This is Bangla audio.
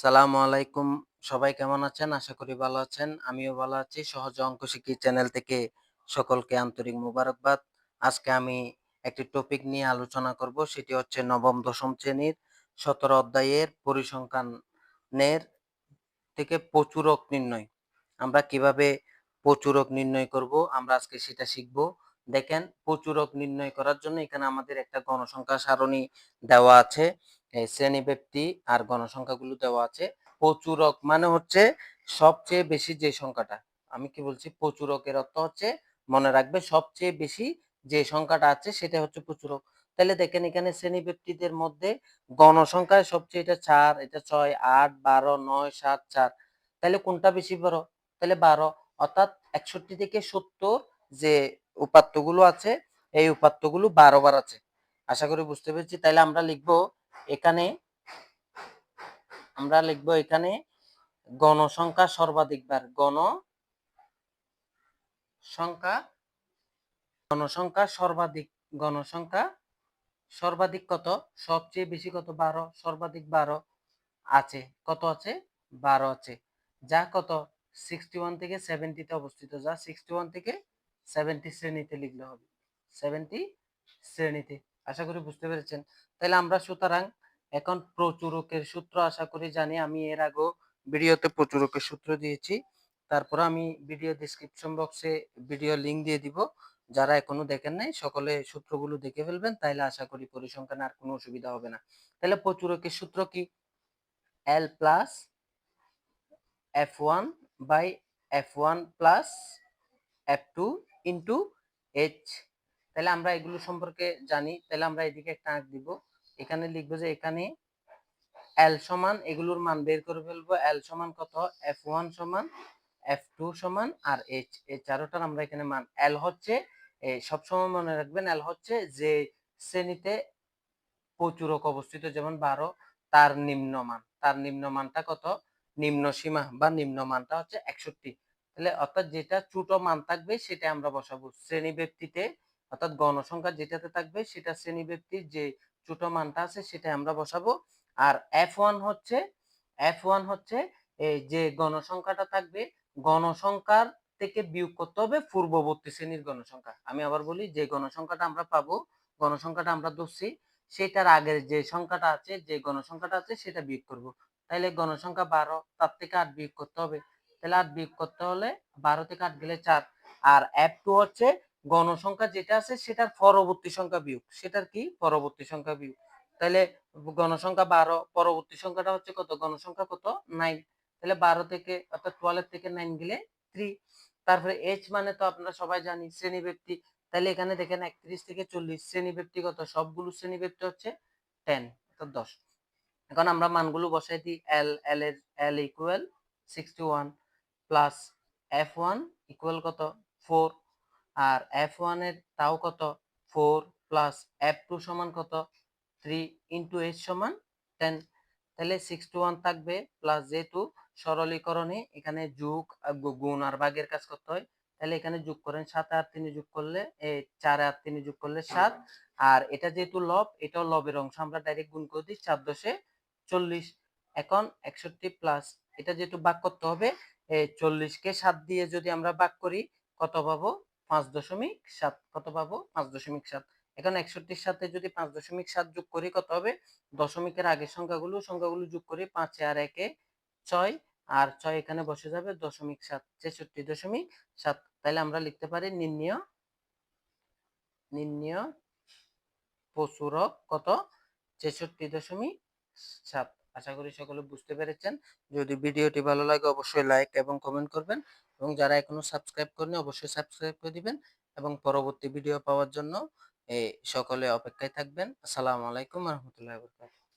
সালামু আলাইকুম। সবাই কেমন আছেন? আশা করি ভালো আছেন। আমিও ভালো আছি। সহজ অঙ্ক শিখি চ্যানেল থেকে সকলকে আন্তরিক মুবারকবাদ। আজকে আমি একটি টপিক নিয়ে আলোচনা করব। সেটি হচ্ছে নবম, দশম শ্রেণির সতেরো অধ্যায়ের পরিসংখ্যানের থেকে প্রচুরক নির্ণয়। আমরা কীভাবে প্রচুরক নির্ণয় করব? আমরা আজকে সেটা শিখব। দেখেন, প্রচুরক নির্ণয় করার জন্য এখানে আমাদের একটা গণসংখ্যা সারণী দেওয়া আছে। শ্রেণি ব্যক্তি আর গণসংখ্যাগুলো দেওয়া আছে। প্রচুরক মানে হচ্ছে সবচেয়ে বেশি যে সংখ্যাটা। আমি কি বলছি? প্রচুরকের অর্থ হচ্ছে মনে রাখবে সবচেয়ে বেশি যে সংখ্যাটা আছে সেটা হচ্ছে প্রচুরক তাহলে দেখেন এখানে শ্রেণি ব্যক্তিদের মধ্যে গণসংখ্যায় সবচেয়ে এটা চার, এটা ছয়, আট, বারো, নয়, সাত, চার। তাহলে কোনটা বেশি বড়? তাহলে বারো। অর্থাৎ একষট্টি থেকে সত্তর যে উপাত্তগুলো আছে, এই উপাত্তগুলো বারো বার আছে। আশা করি বুঝতে পেরেছি। তাহলে আমরা লিখব এখানে আমরা লিখব এখানে গণসংখ্যা সর্বাধিক বার গণ সংখ্যা গণসংখ্যা সর্বাধিক গণসংখ্যা সর্বাধিক কত? সবচেয়ে বেশি কত? বারো, সর্বাধিক বারো আছে। কত আছে? বারো আছে। যা কত? সিক্সটি ওয়ান থেকে সেভেন্টিতে অবস্থিত। যা সিক্সটি ওয়ান থেকে সেভেন্টি শ্রেণীতে লিখলে হবে। সেভেন্টি শ্রেণীতে। আশা করি বুঝতে পেরেছেন। তাহলে আমরা সুতরাং এখন প্রচুরকের সূত্র আশা করি জানি, আমি এর আগেও ভিডিওতে প্রচুরকের সূত্র দিয়েছি। তারপর আমি ভিডিও ডিসক্রিপশন বক্সে ভিডিও লিংক দিয়ে দিব। যারা এখনও দেখেন নাই, সকলে সূত্রগুলো দেখে ফেলবেন, তাইলে আশা করি পরিসংখ্যান আর কোনো অসুবিধা হবে না। তাহলে প্রচুরকের সূত্র কি? L plus F one by F one plus F two into H তাহলে আমরা এগুলো সম্পর্কে জানি তাহলে আমরা এদিকে একটা আঁক দিব। এখানে লিখব যে এখানে এল সমান, এগুলোর মান বের করে ফেলব। এল সমান কত? এফ ওয়ান সমান এফ টু সমান, আর এইচ এই চারোটার আমরা এখানে মান। এল হচ্ছে সবসময় মনে রাখবেন এল হচ্ছে যে শ্রেণীতে প্রচুরক অবস্থিত, যেমন বারো, তার নিম্নমান তার নিম্নমানটা কত? নিম্ন সীমা বা নিম্নমানটা হচ্ছে একষট্টি। তাহলে অর্থাৎ যেটা ছোট মান থাকবে সেটা আমরা বসাবো। শ্রেণি ব্যক্তিতে অর্থাৎ গণসংখ্যা যেটাতে থাকবে, সেটা শ্রেণি ব্যক্তির যে ছোট মানটা আছে সেটা আমরা বসাবো। আর এফ ওয়ান হচ্ছে এফ ওয়ান হচ্ছে যে গণসংখ্যাটা থাকবে, গণসংখ্যার থেকে বিয়োগ করতে হবে পূর্ববর্তী শ্রেণির গণসংখ্যা। আমি আবার বলি যে গণসংখ্যাটা আমরা পাবো, গণসংখ্যাটা আমরা ধরছি, সেটার আগের যে সংখ্যাটা আছে, যে গণসংখ্যাটা আছে সেটা বিয়োগ করব। তাইলে গণসংখ্যা বারো, তার থেকে আট বিয়োগ করতে হবে। তাহলে আট বিয়োগ করতে হলে বারো থেকে আট গেলে চার। আর এফ টু হচ্ছে গণসংখ্যা যেটা আছে সেটার পরবর্তী সংখ্যা বিয়োগ। সেটার কি? পরবর্তী সংখ্যা বিয়োগ। তাহলে গণসংখ্যা বারো, পরবর্তী সংখ্যাটা হচ্ছে কত? গণসংখ্যা কত? নাইন। তাহলে বারো থেকে, অর্থাৎ টুয়েলভ থেকে নাইন গেলে থ্রি তারপরে এইচ মানে তো আপনারা সবাই জানি শ্রেণি ব্যক্তি তাহলে এখানে দেখেন একত্রিশ থেকে চল্লিশ। শ্রেণি ব্যক্তিগত সবগুলো শ্রেণি ব্যক্তি হচ্ছে টেন অর্থাৎ দশ। এখন আমরা মানগুলো বসাই দিই। এল এল এর L equal sixty one plus F one equal কত? ফোর আর এফ ওয়ানের তাও কত? ফোর প্লাস এফ টু সমান কত? থ্রি ইন্টু এইচ সমান টেন তাহলে সিক্সটি ওয়ান থাকবে প্লাস যেহেতু সরলীকরণে এখানে যোগ গুণ আর ভাগের কাজ করতে হয়। তাহলে এখানে যোগ করেন সাত আর তিনে যোগ করলে চার আর তিনে যোগ করলে সাত। আর এটা যেহেতু লব, এটাও লবের অংশ। আমরা ডাইরেক্ট গুণ করে দিই চার দশে চল্লিশ। এখন একষট্টি প্লাস এটা যেহেতু ভাগ করতে হবে এই চল্লিশকে সাত দিয়ে যদি আমরা ভাগ করি, কত পাবো? পাঁচ দশমিক সাত, কত পাবো? পাঁচ দশমিক সাত। এখন একষট্টির সাথে যদি পাঁচ দশমিক সাত যোগ করি, কত হবে? দশমিকের আগের সংখ্যাগুলো সংখ্যাগুলো যোগ করি পাঁচে আর একে ছয়, আর ছয় এখানে বসে যাবে দশমিক সাত, ছেষট্টি দশমিক সাত। তাহলে আমরা লিখতে পারি নির্ণয় নির্ণয় প্রচুরক কত? ছেষট্টি দশমিক সাত। আশা করি সকলে বুঝতে পেরেছেন। যদি ভিডিওটি ভালো লাগে, অবশ্যই লাইক এবং কমেন্ট করবেন এবং যারা এখনও সাবস্ক্রাইব করেনি অবশ্যই সাবস্ক্রাইব করে দিবেন এবং পরবর্তী ভিডিও পাওয়ার জন্য সকলে অপেক্ষায় থাকবেন। আসসালামু আলাইকুম রহমতুল্লাহ বরকাত